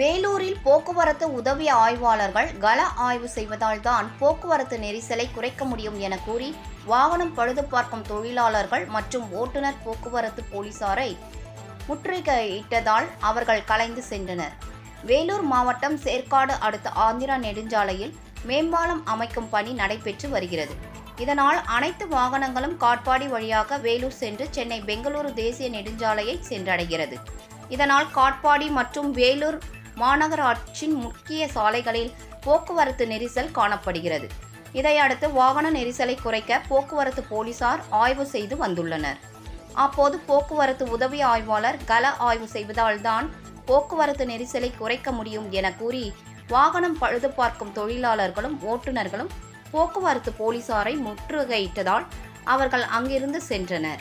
வேலூரில் போக்குவரத்து உதவி ஆய்வாளர்கள் கள ஆய்வு செய்வதால் தான் போக்குவரத்து நெரிசலை குறைக்க முடியும் என கூறி வாகனம் பழுது பார்க்கும் தொழிலாளர்கள் மற்றும் ஓட்டுநர் போக்குவரத்து போலீசாரை முற்றுகையிட்டதால் அவர்கள் கலைந்து சென்றனர். வேலூர் மாவட்டம் சேர்க்காடு அடுத்த ஆந்திரா நெடுஞ்சாலையில் மேம்பாலம் அமைக்கும் பணி நடைபெற்று வருகிறது. இதனால் அனைத்து வாகனங்களும் காட்பாடி வழியாக வேலூர் சென்று சென்னை பெங்களூரு தேசிய நெடுஞ்சாலையை சென்றடைகிறது. இதனால் காட்பாடி மற்றும் வேலூர் மாநகராட்சியின் முக்கிய சாலைகளில் போக்குவரத்து நெரிசல் காணப்படுகிறது. இதையடுத்து வாகன நெரிசலை குறைக்க போக்குவரத்து போலீசார் ஆய்வு செய்து வந்துள்ளனர். அப்போது போக்குவரத்து உதவி ஆய்வாளர் கள ஆய்வு செய்வதால்தான் போக்குவரத்து நெரிசலை குறைக்க முடியும் என கூறி வாகனம் பழுது பார்க்கும் தொழிலாளர்களும் ஓட்டுநர்களும் போக்குவரத்து போலீசாரை முற்றுகையிட்டதால் அவர்கள் அங்கிருந்து சென்றனர்.